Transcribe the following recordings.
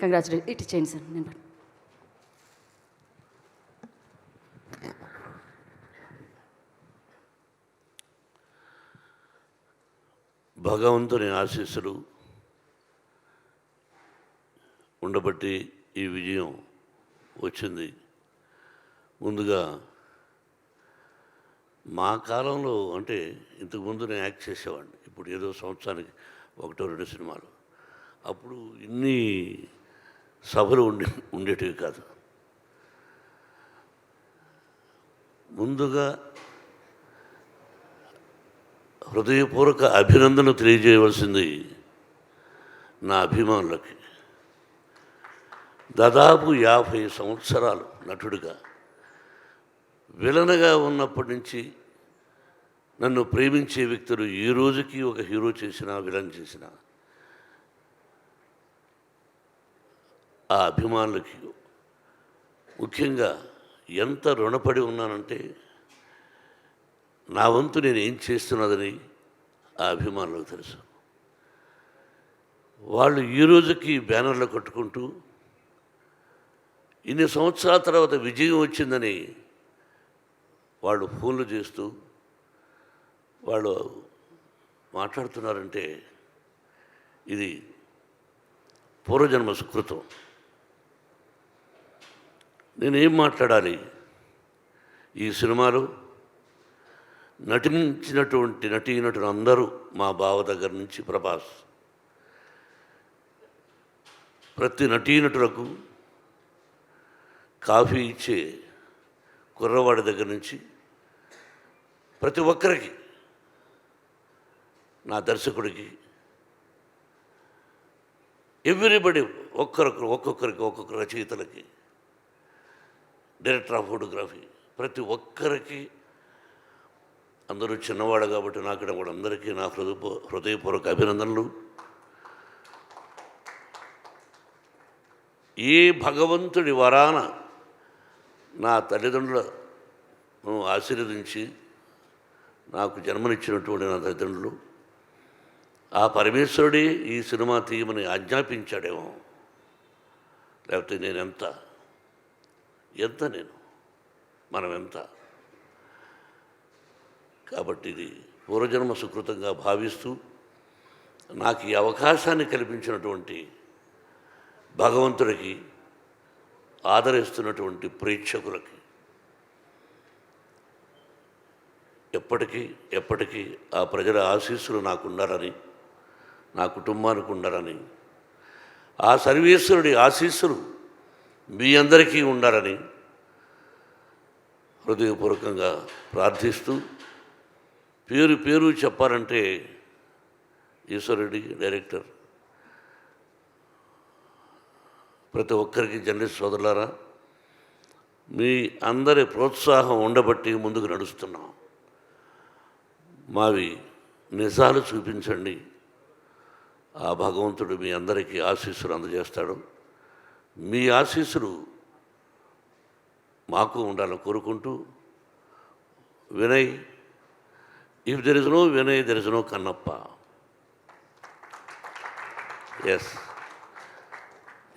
Congratulation ఇటు చేయండి sir నేను భగవంతుని ఆశీస్సులు ఉండబట్టి ఈ విజయం వచ్చింది. ముందుగా మా కాలంలో అంటే ఇంతకుముందు నేను యాక్ట్ చేసేవాడిని. ఇప్పుడు ఏదో సంవత్సరానికి ఒకటో రెండు సినిమాలు. అప్పుడు ఇన్ని సభలు ఉండే ఉండేటివి కాదు. ముందుగా హృదయపూర్వక అభినందన తెలియజేయవలసింది నా అభిమానులకి. దాదాపు యాభై సంవత్సరాలు నటుడిగా విలనగా ఉన్నప్పటి నుంచి నన్ను ప్రేమించే వ్యక్తులు ఈ రోజుకి ఒక హీరో చేసిన విలన్ చేసిన ఆ అభిమానులకి ముఖ్యంగా ఎంత రుణపడి ఉన్నానంటే నా వంతు నేను ఏం చేస్తున్నదని ఆ అభిమానులకు తెలుసు. వాళ్ళు ఈ రోజుకి బ్యానర్లు కట్టుకుంటూ ఇన్ని సంవత్సరాల తర్వాత విజయం వచ్చిందని వాళ్ళు ఫోన్లు చేస్తూ వాళ్ళు మాట్లాడుతున్నారంటే ఇది పూర్వజన్మ సుకృతం. నేను ఏం మాట్లాడాలి? ఈ సినిమాలో నటించినటువంటి నటీనటులు అందరూ మా బావ దగ్గర నుంచి ప్రభాస్. ప్రతి నటీనటులకు కాఫీ ఇచ్చే కుర్రవాడి దగ్గర నుంచి ప్రతి ఒక్కరికి నా దర్శకుడికి ఎవ్రీబడి ఒక్కరొకరు ఒక్కొక్కరికి ఒక్కొక్క రచయితలకి డైరెక్టర్ ఆఫ్ ఫోటోగ్రఫీ. ప్రతి ఒక్కరికి అందరూ చిన్నవాడు కాబట్టి నాకు కూడా అందరికీ నా హృదయ హృదయపూర్వక అభినందనలు. ఈ భగవంతుడి వరాన నా తల్లిదండ్రులను ఆశీర్వదించి నాకు జన్మనిచ్చినటువంటి నా తల్లిదండ్రులు ఆ పరమేశ్వరుడే ఈ సినిమా తీయమని ఆజ్ఞాపించాడేమో. లేకపోతే నేను ఎంత నేను? మనం ఎంత? కాబట్టి ఇది పూర్వజన్మ సుకృతంగా భావిస్తూ నాకు ఈ అవకాశాన్ని కల్పించినటువంటి భగవంతుడికి ఆదరిస్తున్నటువంటి ప్రేక్షకులకి ఎప్పటికీ ఎప్పటికీ ఆ ప్రజల ఆశీస్సులు నాకుండాలని నా కుటుంబానికి ఉండాలని ఆ సర్వేశ్వరుడి ఆశీస్సులు మీ అందరికీ ఉండాలని హృదయపూర్వకంగా ప్రార్థిస్తూ పేరు పేరు చెప్పాలంటే ఈశ్వరుడి డైరెక్టర్. ప్రతి ఒక్కరికి జర్నలిస్ట్ సోదరులారా మీ అందరి ప్రోత్సాహం ఉండబట్టి ముందుకు నడుస్తున్నాం. మావి నిజాలు చూపించండి. ఆ భగవంతుడు మీ అందరికీ ఆశీస్సులు అందజేస్తాడు. మీ ఆశీస్సులు మాకు ఉండాలని కోరుకుంటూ Vinay if there is no Vinay there is no Kannappa. Yes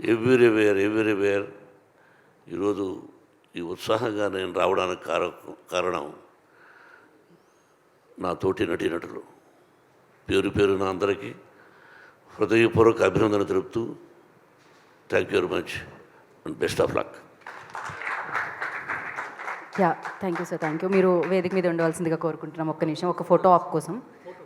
everywhere everywhere ఈరోజు ఈ ఉత్సాహంగా నేను రావడానికి కార కారణం నా తోటి నటీనటులు. పేరు పేరు నా అందరికీ హృదయపూర్వక అభినందన తెలుపుతూ thank you very much and best of luck yeah thank you sir thank you మీరు వేదిక మీద ఉండవలసిందిగా కోరుకుంటున్నాం. ఒక్క నిమిషం ఒక ఫోటో ఆప్ కోసం.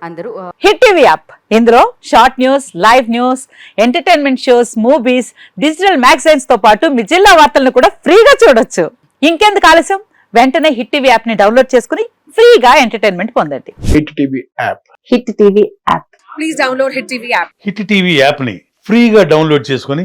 అందరూ హిట్ టీవీ యాప్. ఇందులో short news live news entertainment shows movies digital మ్యాగజైన్స్తో పాటు మీ జిల్లా వార్తలను కూడా ఫ్రీగా చూడొచ్చు. ఇంకెందుకు ఆలస్యం? వెంటనే హిట్ టీవీ యాప్ని డౌన్లోడ్ చేసుకుని ఫ్రీగా ఎంటర్టైన్మెంట్ పొందండి. Hit TV app. Hit TV app. Please download Hit TV app. Hit TV యాప్ని ఫ్రీగా డౌన్లోడ్ చేసుకొని